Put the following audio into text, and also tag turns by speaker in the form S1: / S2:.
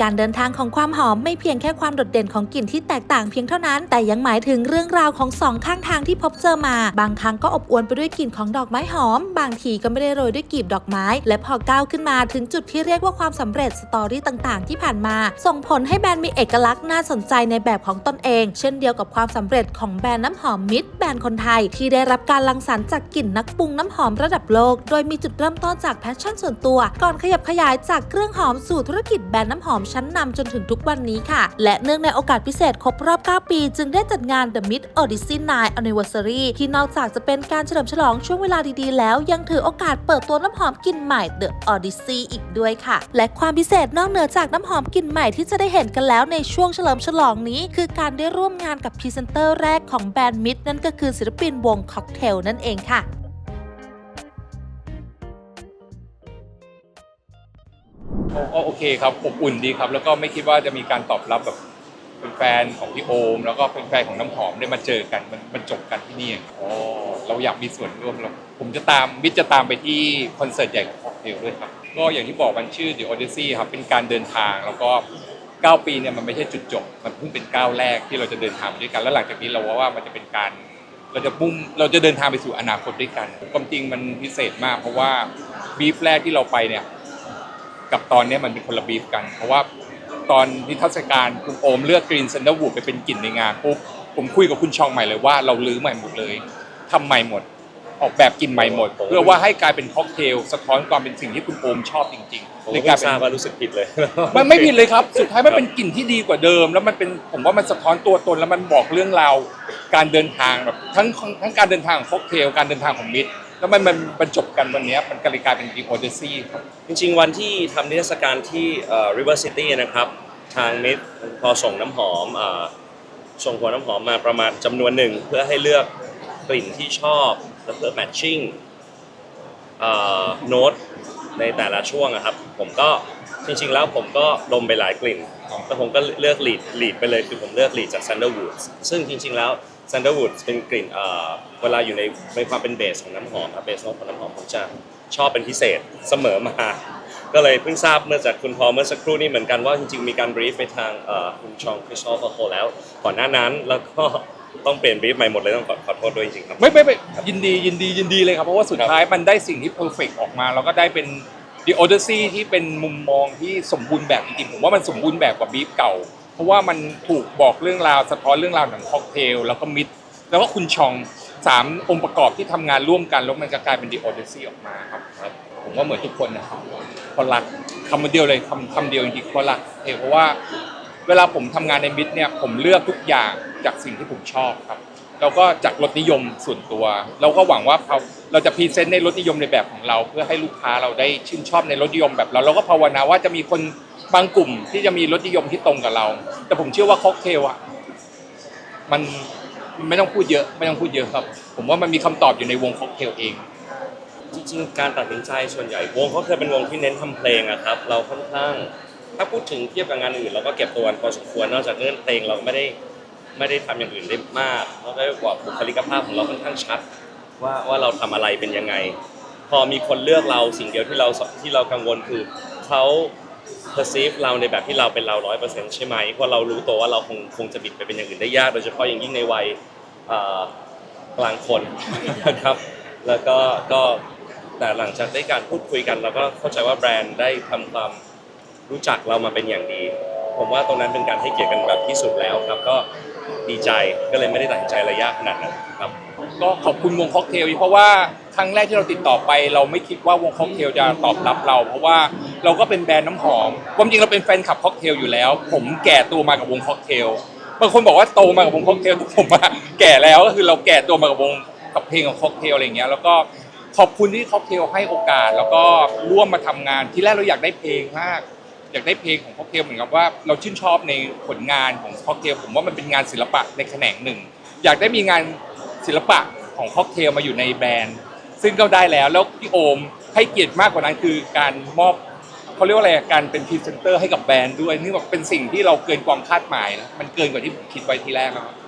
S1: การเดินทางของความหอมไม่เพียงแค่ความโดดเด่นของกลิ่นที่แตกต่างเพียงเท่านั้น แต่ยังหมายถึงเรื่องราวของสองข้างทางที่พบเจอมา บางครั้งก็อบอวลไปด้วยกลิ่นของดอกไม้หอม บางทีก็ไม่ได้โรยด้วยกลีบดอกไม้ และพอก้าวขึ้นมาถึงจุดที่เรียกว่าความสำเร็จสตอรี่ต่างๆ ที่ผ่านมา ส่งผลให้แบรนด์มีเอกลักษณ์น่าสนใจในแบบของตนเอง เช่นเดียวกับความสำเร็จของแบรนด์น้ำหอมมิตรแบรนด์คนไทย ที่ได้รับการรังสรรค์จากกลิ่นนักปรุงน้ำหอมระดับโลก โดยมีจุดเริ่มต้นจากแพชชั่นส่วนตัว ก่อนขยับขยายจากเครื่องหอมสู่ธุรกิจแบรนด์น้ำหอมชั้นนำจนถึงทุกวันนี้ค่ะ และเนื่องในโอกาสพิเศษครบรอบ 9 ปี จึงได้จัดงาน The Mid Odyssey 9 Anniversary ที่นอกจากจะเป็นการเฉลิมฉลองช่วงเวลาดีๆ แล้วยังถือโอกาสเปิดตัวน้ำหอมกลิ่นใหม่ The Odyssey อีกด้วยค่ะ และความพิเศษนอกเหนือจากน้ำหอมกลิ่นใหม่ที่จะได้เห็นกันแล้วในช่วงเฉลิมฉลองนี้ คือการได้ร่วมงานกับพรีเซนเตอร์แรกของแบรนด์มิดนั่นก็คือศิลปินวงค็อกเทลนั่นเองค่ะ
S2: ก็โอเคครับอบอุ่นดีครับ แล้วก็ไม่คิดว่าจะมีการตอบรับแบบเป็นแฟนของพี่โอม แล้วก็เป็นแฟนของน้ำหอมได้มาเจอกันมันมันจบกันที่นี่อ๋อเราอยากมีส่วนร่วมเราผมจะตามมิตรจะตามไปที่คอนเสิร์ตใหญ่ของค็อกเทลด้วยครับ ก็อย่างที่บอกมันชื่อ The Odyssey ครับเป็นการเดินทางแล้วก็ 9 ปีเนี่ยมันไม่ใช่จุดจบ มันเพิ่งเป็นก้าวแรกที่เราจะเดินทางไปด้วยกัน แล้วหลังจากนี้เราว่ามันจะเป็นการเราจะมุ่งเราจะเดินทางไปสู่อนาคตด้วยกันความจริงมันพิเศษมาก เพราะว่าบีฟแรกที่เราไปเนี่ย กับตอนเนี้ยมันเป็นคนละบีฟกัน เพราะว่าตอนนิทรรศการคุณโอมเลือกกรีนเซนเดอร์วูดไปเป็นกลิ่นในงานปุ๊บผมคุยกับคุณชองใหม่เลยว่าเราลื้อใหม่หมดเลยทำใหม่หมด ออกแบบกลิ่นใหม่หมด เพื่อว่าให้กลายเป็นค็อกเทลสะท้อนความเป็นสิ่งที่คุณโอมชอบจริง
S3: ผม
S2: ๆ
S3: ก็
S2: เลยกลาย
S3: เพิ่ง
S2: เป็
S3: ทรานบว่ารู้สึกผิดเลย
S2: มันไม่ผิดเลยครับ สุดท้ายมันเป็นกลิ่นที่ดีกว่าเดิม แล้วมันเป็นผมว่ามันสะท้อนตัวตนแล้วมันบอกเรื่องราวการเดินทางแบบทั้งทั้งการเดินทางของค็อกเทลการเดินทางของมิตร แล้วมันมันบรรจบกันวันเนี้ยมันกลายเป็นดีโอเดซี่ครับ
S3: จริงๆ วันที่ทำนิทรรศการที่เอ่อ River City นะครับ ทางมิตรพอส่งน้ำหอมเอ่อส่งหัวน้ำหอมมาประมาณจำนวนหนึ่ง เพื่อให้เลือกกลิ่นที่ชอบและเพื่อ matching โน้ตในแต่ละช่วงอะครับ ผมก็จริงๆแล้วผมก็ดมไปหลายกลิ่น
S2: อ๋อ
S3: แล้วผมก็เลือก lead lead ไปเลยคือผมเลือก lead จาก Sandalwood ซึ่งจริงๆแล้ว Sandalwood เป็นกลิ่นเออเวลาอยู่ในในความเป็นเบสของน้ำหอมครับเบสของน้ำหอมผมจะชอบเป็นพิเศษเสมอมา ก็เลยเพิ่งทราบเมื่อจากคุณพอเมื่อสักครู่นี้เหมือนกันว่าจริงๆมีการบรีฟไปทางเอ่อคุณชองคริสโตเฟอร์โคแล้ว ก่อนหน้านั้นแล้วก็ต้องเปลี่ยนบรีฟใหม่หมดเลยต้องขอขอโทษด้วยจริงๆครับ
S2: ไม่ไม่ไม่ยินดียินดียินดีเลยครับเพราะว่าสุดท้ายมันได้สิ่งที่เพอร์เฟกออกมาแล้วก็ได้เป็นดีโอเดซี่ที่เป็นมุมมองที่สมบูรณ์แบบจริงๆผมว่ามันสมบูรณ์แบบกว่าบีฟเก่า เพราะว่ามันถูกบอกเรื่องราวสะท้อนเรื่องราวของค็อกเทลแล้วก็มิดแล้วก็คุณชองสามองค์ประกอบที่ทำงานร่วมกันแล้วมันจะกลายเป็นดีโอเดซี่ออกมาครับครับผมว่าเหมือนทุกคนนะครับเพราะรักคำเดียวเลยคำคำเดียวจริงๆเพราะรักเองเพราะว่า เวลาผมทำงานในมิดเนี่ยผมเลือกทุกอย่างจากสิ่งที่ผมชอบครับ แล้วก็จากรสนิยมส่วนตัวเราก็หวังว่าเราเราจะพรีเซนต์ในรสนิยมในแบบของเรา เพื่อให้ลูกค้าเราได้ชื่นชอบในรสนิยมแบบเราเราก็ภาวนาว่าจะมีคน บางกลุ่มที่จะมีรสนิยมที่ตรงกับเรา แต่ผมเชื่อว่าค็อกเทลอะมันมันไม่ต้องพูดเยอะไม่ต้องพูดเยอะครับ ผมว่ามันมีคำตอบอยู่ในวงค็อกเทลเอง
S3: จริงๆ การตัดสินใจส่วนใหญ่วงเขาเคยเป็นวงที่เน้นทำเพลงอะครับ เราค่อนข้าง ถ้าพูดถึงเทียบกับงานอื่นเราก็เก็บตัวพอสมควรนอกจากเรื่องเพลงเราไม่ได้ไม่ได้ทำอย่างอื่นได้มากแล้วก็กว่าบุคลิกภาพของเราค่อนข้างชัด ว่าว่าเราทำอะไรเป็นยังไง พอมีคนเลือกเราสิ่งเดียวที่เราที่เรากังวลคือเขา perceive เราในแบบที่เราเป็นเราร้อยเปอร์เซ็นต์ใช่ไหมเพราะเรารู้ตัวว่าเราคงคงจะบิดไปเป็นอย่างอื่นได้ยาก โดยเฉพาะอย่างยิ่งในวัยกลางคนนะครับ แล้วก็ก็แต่หลังจากได้การพูดคุยกันเราก็เข้าใจว่าแบรนด์ได้ทำความรู้จักเรามาเป็นอย่างดี ผมว่าตรงนั้นเป็นการให้เกียรติกันแบบที่สุดแล้วครับ ก็ดีใจก็เลยไม่ได้ตัดสินใจระยะขนาดนั้นครับ
S2: ก็ขอบคุณวงค็อกเทลเพราะว่าครั้งแรกที่เราติดต่อไป เราไม่คิดว่าวงค็อกเทลจะตอบรับเรา เพราะว่า เราก็เป็นแบรนด์น้ำหอมความจริงเราเป็นแฟนคลับค็อกเทลอยู่แล้ว ผมแก่ตัวมากับวงค็อกเทลบางคนบอกว่าโตมากับวงค็อกเทลแต่ผมอะแก่แล้วก็คือเราแก่ตัวมากับวงกับเพลงของค็อกเทลอะไรเงี้ยแล้วก็ขอบคุณที่ค็อกเทลให้โอกาส แล้วก็ร่วมมาทำงานที่แรกเราอยากได้เพลงมาก อยากได้เพลงของค็อกเทลเหมือนกับว่าเราชื่นชอบในผลงานของค็อกเทลผมว่ามันเป็นงานศิลปะในแขนงหนึ่ง อยากได้มีงานศิลปะของค็อกเทลมาอยู่ในแบรนด์ ซึ่งก็ได้แล้วแล้วพี่โอมให้เกียรติมากกว่านั้นคือการมอบ เขาเรียกว่าอะไรการเป็นพรีเซนเตอร์ให้กับแบรนด์ด้วยนี่แบบเป็นสิ่งที่เราเกินความคาดหมายนะมันเกินกว่าที่ผมคิดไว้ทีแรกนะครับ